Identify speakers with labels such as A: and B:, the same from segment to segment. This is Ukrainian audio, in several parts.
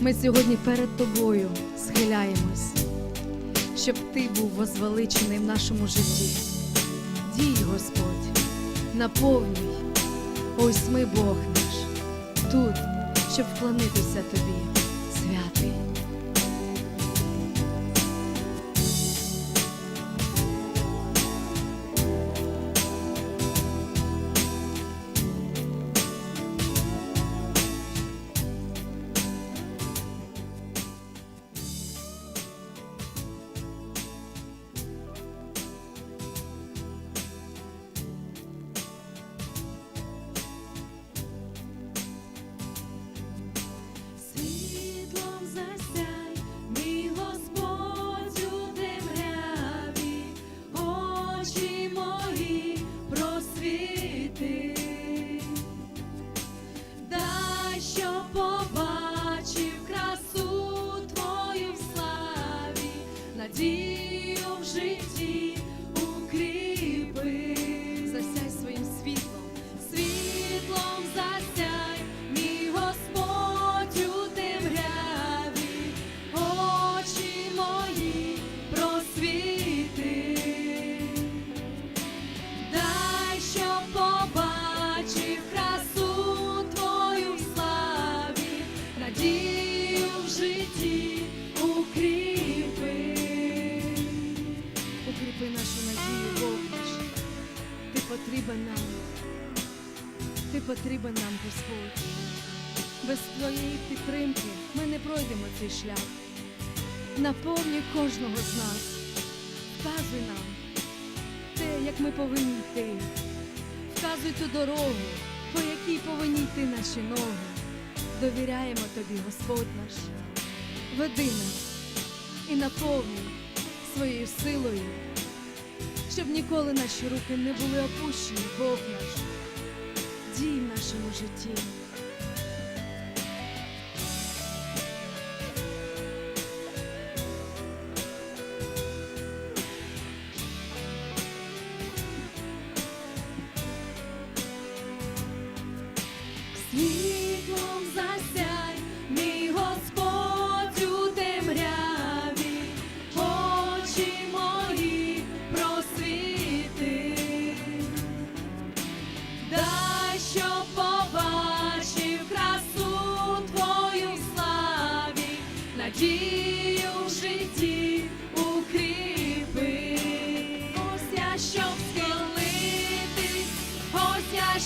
A: Ми сьогодні перед тобою схиляємось, щоб ти був возвеличений в нашому житті. Дій, Господь, наповнюй. Ось ми, Бог наш, тут, щоб вклонитися тобі, святий. Підтримки ми не пройдемо цей шлях. Наповнюй кожного з нас. Вказуй нам те, як ми повинні йти. Вказуй ту дорогу, по якій повинні йти наші ноги. Довіряємо тобі, Господь наш. Веди нас і наповнюй своєю силою, щоб ніколи наші руки не були опущені, Бог наш. Дій в нашому житті.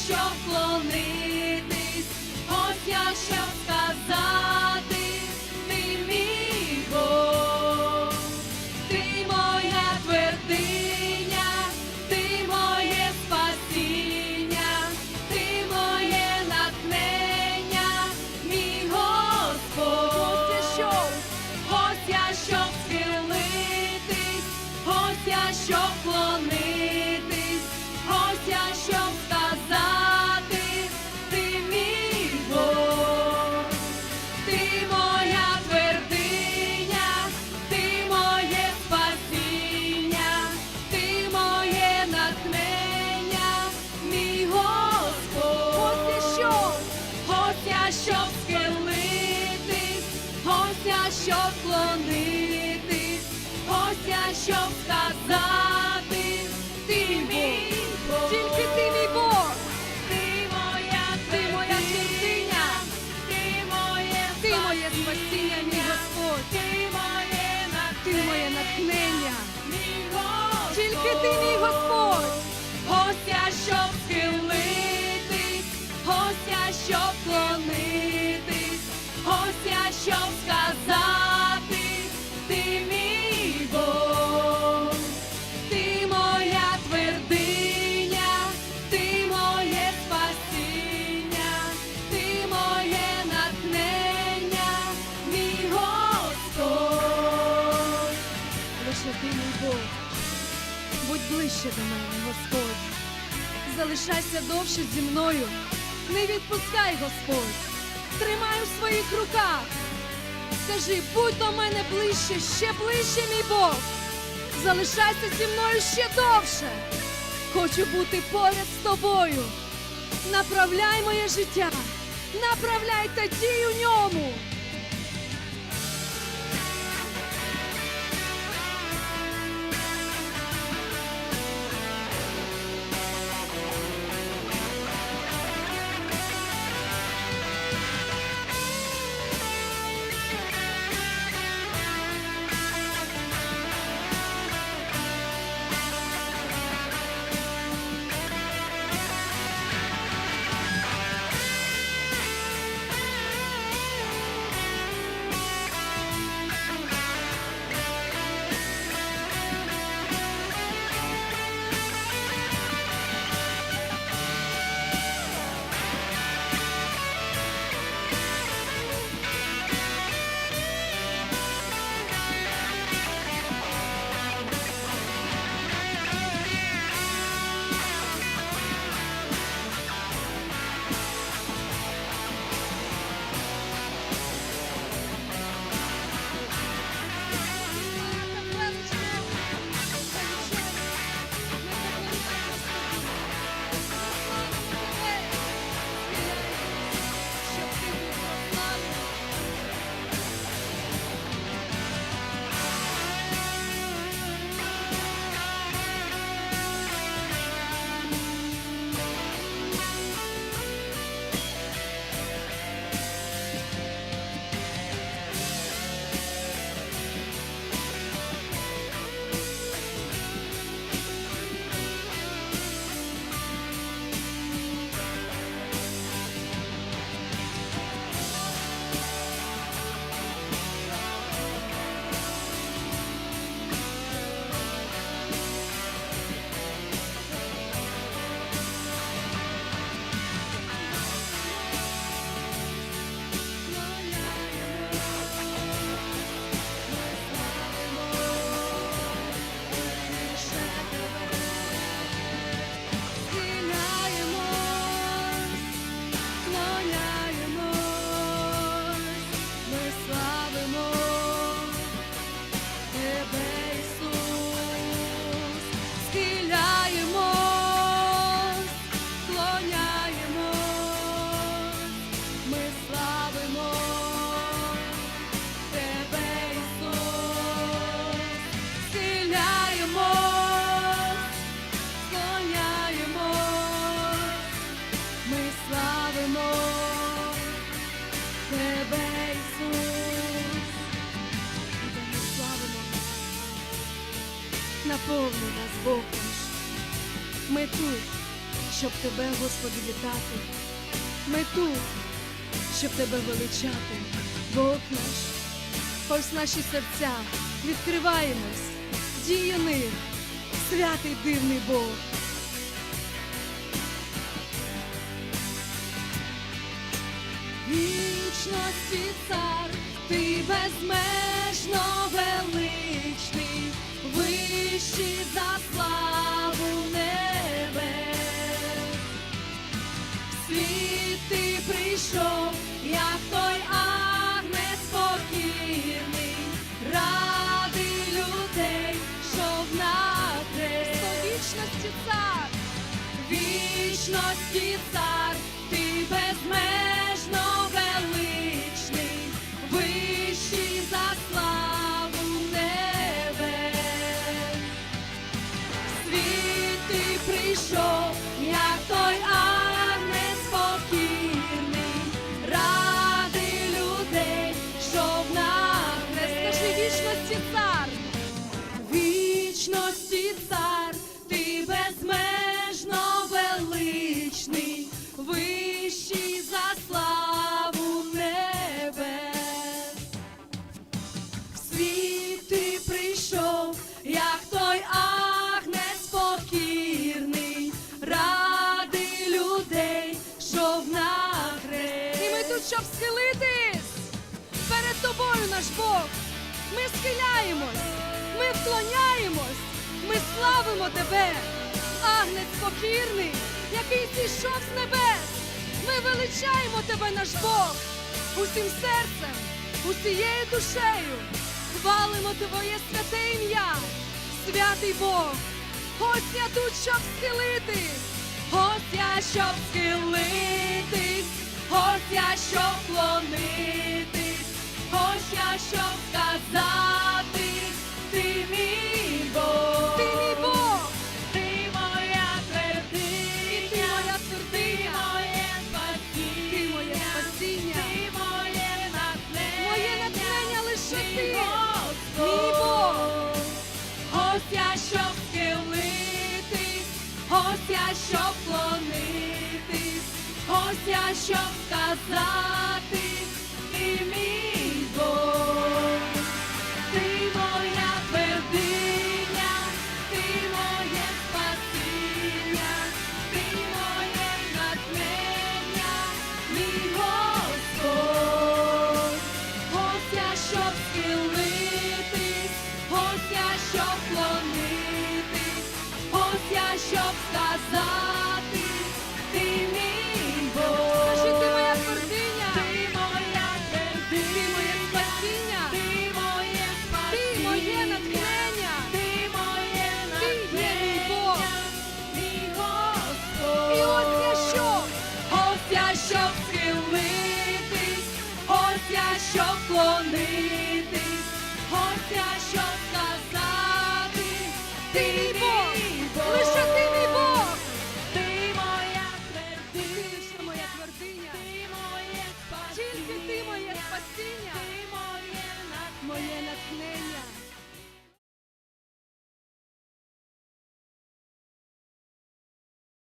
B: Щоб вклонитись, ось я щоб сказати, спасіння, мій Господь, ти моє ти моє натхнення, мій Господь.
A: тільки ти мій Господь.
B: Ось я щоб схилитись, Гостя, щоб клонитись, Гостя, щоб сказати,
A: довше зі мною. Не відпускай, Господь. Тримай у своїх руках. Скажи, будь до мене ближче, ще ближче, мій Бог. Залишайся зі мною ще довше. Хочу бути поряд з тобою. Направляй моє життя, направляй та дій у ньому.
B: Наповни нас, Бог наш. Ми тут, щоб тебе, Господи, вітати. Ми тут, щоб тебе величати, Бог наш. Ось наші серця відкриваємось, діє святий дивний Бог.
A: Вічності цар, ти безмежно величний, вищий за славу небес. В світ ти прийшов, як той агнець покірний, ради людей, що на хрест.
B: Вічності цар,
A: Вічності цар, ти безмежно
B: Вічності цар,
A: ти безмежно величний, вищий за славу небес. В світ ти прийшов, як той агнець покірний, ради людей, що на хрест.
B: І ми тут, щоб схилитись перед тобою, наш Бог. Ми схиляємось, ми вклоняємось, ми славимо тебе, агнець покірний, який зійшов з небес. Ми величаємо тебе, наш Бог, усім серцем, усією душею. Хвалимо Твоє святе ім'я, святий Бог. Ось я тут, щоб схилитись.
A: Ось я щоб схилитись, ось я щоб вклонитись, ось я щоб сказати, ти мій Бог,
B: Ти мій Бог,
A: ти моя
B: і ти
A: твердиня,
B: моя твердиня, ти моє
A: спасіння, ти моє натхнення,
B: Моє натхнення лише ти, мій Бог.
A: Ось я щоб схилитись, ось я щоб вклонитись, ось я щоб сказати,